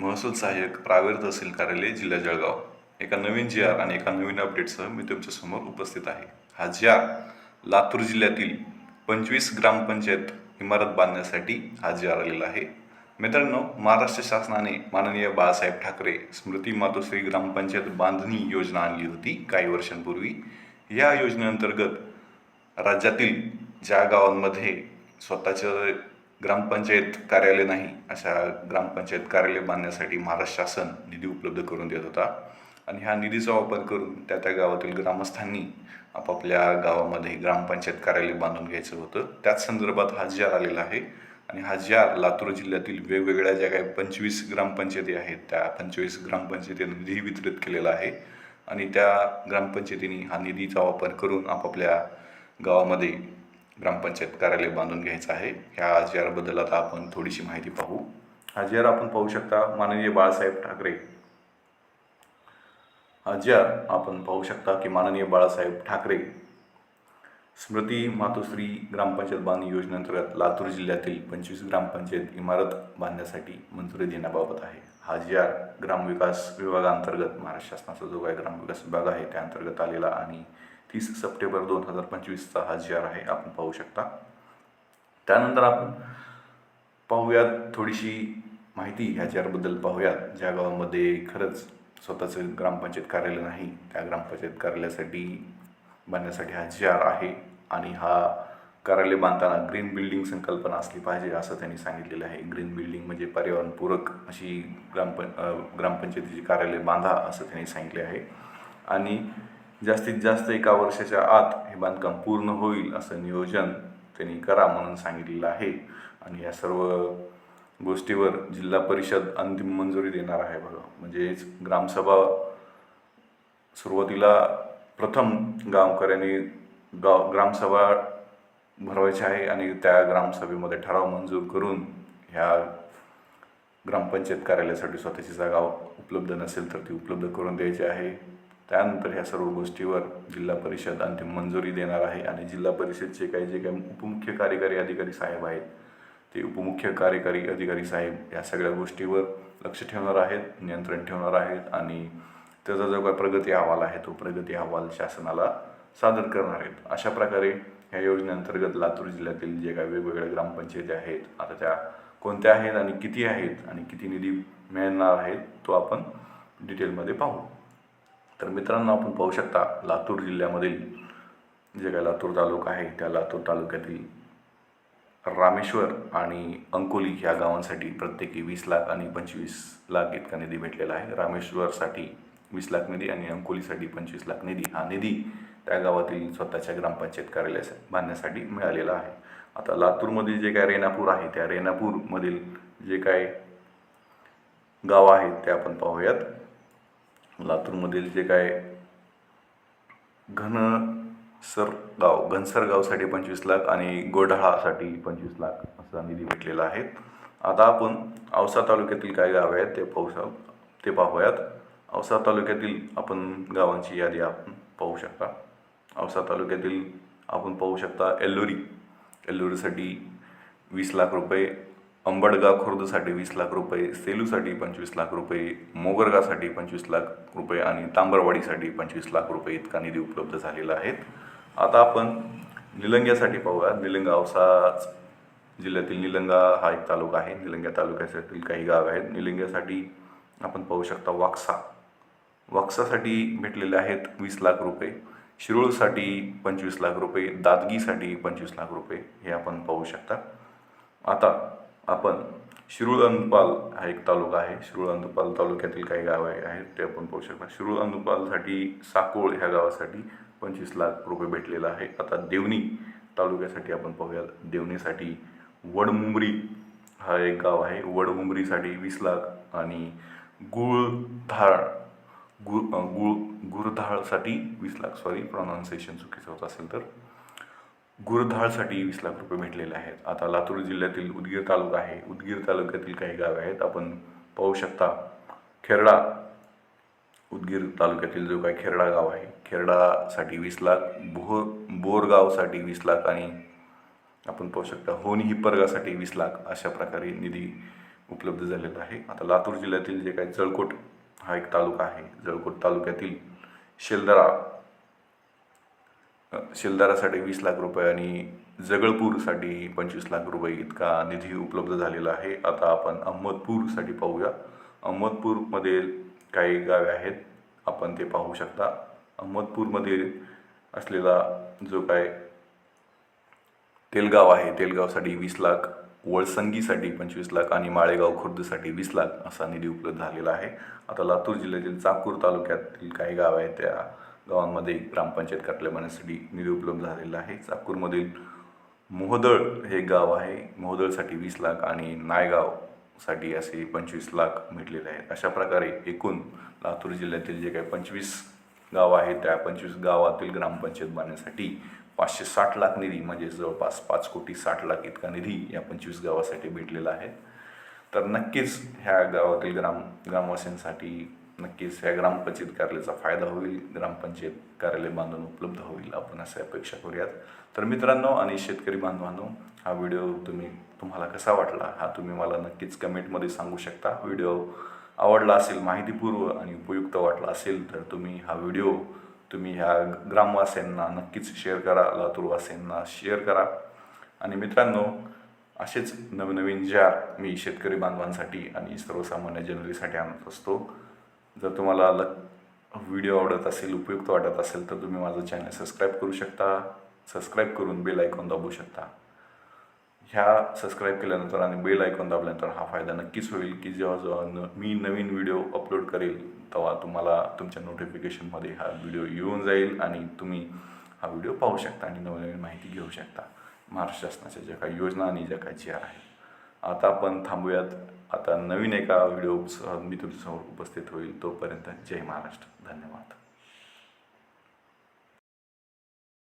महसूल सहाय्यक प्रावेर तहसील कार्यालय जिल्हा जळगाव. एका नवीन जी आर आणि एका नवीन अपडेटसह मी तुमच्यासमोर उपस्थित आहे. हा जी आर लातूर जिल्ह्यातील पंचवीस ग्रामपंचायत इमारत बांधण्यासाठी हा जी आर आलेला आहे. मित्रांनो महाराष्ट्र शासनाने माननीय बाळासाहेब ठाकरे स्मृती मातोश्री ग्रामपंचायत बांधणी योजना आणली होती काही वर्षांपूर्वी. या योजनेअंतर्गत राज्यातील ज्या गावांमध्ये स्वतःचं ग्रामपंचायत कार्यालय नाही अशा ग्रामपंचायत कार्यालय बांधण्यासाठी महाराष्ट्र शासन निधी उपलब्ध करून देत होता. आणि ह्या निधीचा वापर करून त्या त्या गावातील ग्रामस्थांनी आपापल्या गावामध्ये ग्रामपंचायत कार्यालय बांधून घ्यायचं होतं. त्याच संदर्भात हा जी आलेला आहे. आणि हा लातूर जिल्ह्यातील वेगवेगळ्या ज्या काही पंचवीस ग्रामपंचायती आहेत त्या पंचवीस ग्रामपंचायतीने निधी वितरित केलेला आहे. आणि त्या ग्रामपंचायतीने हा निधीचा वापर करून आपापल्या गावामध्ये ग्रामपंचायत कार्यालय बांधून घ्यायचं आहे. ह्या जी आता आपण थोडीशी माहिती पाहू. हा आपण पाहू शकता माननीय बाळासाहेब ठाकरे. हा आपण पाहू शकता की माननीय बाळासाहेब ठाकरे स्मृती मातोश्री ग्रामपंचायत बांधणी योजनेअंतर्गत लातूर जिल्ह्यातील पंचवीस ग्रामपंचायत इमारत बांधण्यासाठी मंजुरी देण्याबाबत आहे. हा जी ग्रामविकास विभागाअंतर्गत महाराष्ट्र शासनाचा जो काही ग्रामविकास विभाग आहे त्या अंतर्गत आलेला आणि तीस सप्टेंबर दोन हजार पंचवीसचा हा जी आर आहे आपण पाहू शकता. त्यानंतर आपण पाहूयात थोडीशी माहिती ह्या जी आरबद्दल पाहूयात. ज्या गावामध्ये खरंच स्वतःचं ग्रामपंचायत कार्यालय नाही त्या ग्रामपंचायत कार्यालयासाठी बांधण्यासाठी हा जी आर आहे आणि हा कार्यालय बांधताना ग्रीन बिल्डिंग संकल्पना असली पाहिजे असं त्यांनी सांगितलेलं आहे. ग्रीन बिल्डिंग म्हणजे पर्यावरणपूरक अशी ग्रामपं ग्रामपंचायतीची कार्यालय बांधा असं त्यांनी सांगितले आहे. आणि जास्तीत जास्त एका वर्षाच्या आत हे बांधकाम पूर्ण होईल असं नियोजन त्यांनी करा म्हणून सांगितलेलं आहे. आणि या सर्व गोष्टीवर जिल्हा परिषद अंतिम मंजुरी देणार आहे बघा. म्हणजेच ग्रामसभा सुरुवातीला प्रथम गावकऱ्यांनी गाव ग्रामसभा भरवायची आहे आणि त्या ग्रामसभेमध्ये ठराव मंजूर करून ह्या ग्रामपंचायत कार्यालयासाठी स्वतःची जागा उपलब्ध नसेल तर ती उपलब्ध करून द्यायची आहे. त्यानंतर ह्या सर्व गोष्टीवर जिल्हा परिषद अंतिम मंजुरी देणार आहे आणि जिल्हा परिषदचे काही जे काही उपमुख्य कार्यकारी अधिकारी साहेब आहेत ते उपमुख्य कार्यकारी अधिकारी साहेब या सगळ्या गोष्टीवर लक्ष ठेवणार आहेत नियंत्रण ठेवणार आहेत आणि त्याचा जो काही प्रगती अहवाल आहे तो प्रगती अहवाल शासनाला सादर करणार आहेत. अशा प्रकारे ह्या योजनेअंतर्गत लातूर जिल्ह्यातील जे काही वेगवेगळ्या ग्रामपंचायती आहेत आता त्या कोणत्या आहेत आणि किती आहेत आणि किती निधी मिळणार आहेत तो आपण डिटेलमध्ये पाहू. तर मित्रांनो आपण पाहू शकता लातूर जिल्ह्यामधील जे काही लातूर तालुका आहे त्या लातूर तालुक्यातील रामेश्वर आणि अंकोली ह्या गावांसाठी प्रत्येकी वीस लाख आणि पंचवीस लाख इतका निधी भेटलेला आहे. रामेश्वरसाठी वीस लाख निधी आणि अंकोलीसाठी पंचवीस लाख निधी हा निधी त्या गावातील स्वतःच्या ग्रामपंचायत कार्यालय बांधण्यासाठी मिळालेला आहे. आता लातूरमधील जे काय रेणापूर आहे त्या रेणापूरमधील जे काय गाव आहेत ते आपण पाहूयात. लातूरमधील जे काय घनसर गाव घनसर गावसाठी पंचवीस लाख आणि गोढाळासाठी पंचवीस लाख असा निधी भेटलेला आहे. आता आपण औसा तालुक्यातील काय गाव आहेत ते पाहू शक ते पाहूयात. औसा तालुक्यातील आपण गावांची यादी आपण पाहू शकता. औसा तालुक्यातील आपण पाहू शकता एल्लोरी. एल्लोरीसाठी वीस लाख रुपये अंबडगाव खुर्दसाठी वीस लाख रुपये सेलूसाठी पंचवीस लाख रुपये मोगरगासाठी पंचवीस लाख रुपये आणि तांबरवाडीसाठी पंचवीस लाख रुपये इतका निधी उपलब्ध झालेला आहे. आता आपण निलंग्यासाठी पाहूया निलंगा औसा जिल्ह्यातील निलंगा हा एक तालुका आहे. निलंग्या तालुक्यातील काही गाव आहेत. निलंग्यासाठी आपण पाहू शकता वाक्सा. वाक्सासाठी भेटलेले आहेत वीस लाख रुपये. शिरूळसाठी पंचवीस लाख रुपये. दादगीसाठी पंचवीस लाख रुपये हे आपण पाहू शकता. आता आपण शिरूळ अंदपाल हा एक तालुका आहे. शिरूळ अंदपाल तालुक्यातील काही गावे आहेत ते आपण पाहू शकता. शिरूळ अंदपालसाठी साकोळ ह्या गावासाठी पंचवीस लाख रुपये भेटलेला आहे. आता देवणी तालुक्यासाठी आपण पाहूया देवणीसाठी वडमुंबरी हा एक गाव आहे. वडमुंबरीसाठी वीस लाख आणि गुळधाळ गुळ गुळ गुरधाळसाठी वीस लाख. सॉरी प्रोनाऊन्सिएशन चुकीचं होत असेल तर. गुरधाळसाठी वीस लाख रुपये भेटलेले आहेत. आता लातूर जिल्ह्यातील उदगीर तालुका आहे. उदगीर तालुक्यातील काही गावे आहेत. आपण पाहू शकता खेरडा उदगीर तालुक्यातील जो काही खेरडा गाव आहे खेरडासाठी वीस लाख भोर बोरगावसाठी वीस लाख आणि आपण पाहू शकता होनी हिपरगासाठी वीस लाख अशा प्रकारे निधी उपलब्ध झालेलं आहे. आता लातूर जिल्ह्यातील जे काही जळकोट हा एक तालुका आहे. जळकोट तालुक्यातील शेलदरा शिलदारासाठी वीस लाख रुपये आणि जगळपूरसाठी पंचवीस लाख रुपये इतका निधी उपलब्ध झालेला आहे. आता आपण अहमदपूरसाठी पाहूया. अहमदपूरमध्ये काही गावे आहेत. आपण ते पाहू शकता. अहमदपूरमध्ये असलेला जो काय तेलगाव आहे तेलगावसाठी वीस लाख वळसंगीसाठी पंचवीस लाख आणि माळेगाव खुर्दसाठी वीस लाख असा निधी उपलब्ध झालेला आहे. आता लातूर जिल्ह्यातील चाकूर तालुक्यातील काही गाव आहेत त्या गावांमध्ये ग्रामपंचायत कार्यालय बनण्यासाठी निधी उपलब्ध झालेला आहे. चाकूरमधील मोहदळ हे गाव आहे. मोहदळसाठी वीस लाख आणि नायगावसाठी असे पंचवीस लाख भेटलेले आहेत. अशा प्रकारे एकूण लातूर जिल्ह्यातील जे काही पंचवीस गाव आहेत त्या पंचवीस गावातील ग्रामपंचायत बांधण्यासाठी पाचशे साठ लाख निधी म्हणजे जवळपास पाच कोटी साठ लाख इतका निधी या पंचवीस गावासाठी भेटलेला आहे. तर नक्कीच ह्या गावातील ग्राम ग्रामवासीयांसाठी नक्कीच ह्या ग्रामपंचायत कार्यालयाचा फायदा होईल ग्रामपंचायत कार्यालय बांधून उपलब्ध होईल आपण असे अपेक्षा करूयात. तर मित्रांनो आणि शेतकरी बांधवांनो हा व्हिडिओ तुम्ही तुम्हाला कसा वाटला हा तुम्ही मला नक्कीच कमेंटमध्ये सांगू शकता. व्हिडिओ आवडला असेल माहितीपूर्व आणि उपयुक्त वाटला असेल तर तुम्ही हा व्हिडिओ तुम्ही ह्या ग्रामवासियांना नक्कीच शेअर करा लातूरवासियांना शेअर करा. आणि मित्रांनो असेच नवनवीन ज्या मी शेतकरी बांधवांसाठी आणि सर्वसामान्य जनतेसाठी आणत असतो जर तुम्हाला ल व्हिडिओ आवडत असेल उपयुक्त वाटत असेल तर तुम्ही माझं चॅनल सबस्क्राईब करू शकता. सबस्क्राईब करून बेल आयकॉन दाबू शकता. ह्या सबस्क्राईब केल्यानंतर आणि बेल आयकॉन दाबल्यानंतर हा फायदा नक्कीच होईल की जेव्हा जेव्हा न मी नवीन व्हिडिओ अपलोड करेल तेव्हा तुम्हाला तुमच्या नोटिफिकेशनमध्ये हा व्हिडिओ येऊन जाईल आणि तुम्ही हा व्हिडिओ पाहू शकता आणि नवनवीन माहिती घेऊ शकता. महाराष्ट्र शासनाच्या ज्या काही योजना आणि ज्या काही जी आहेत. आता आपण थांबूयात. आता नवीन एका व्हिडिओसह मी तुमच्यासमोर उपस्थित होईल तोपर्यंत जय महाराष्ट्र. धन्यवाद.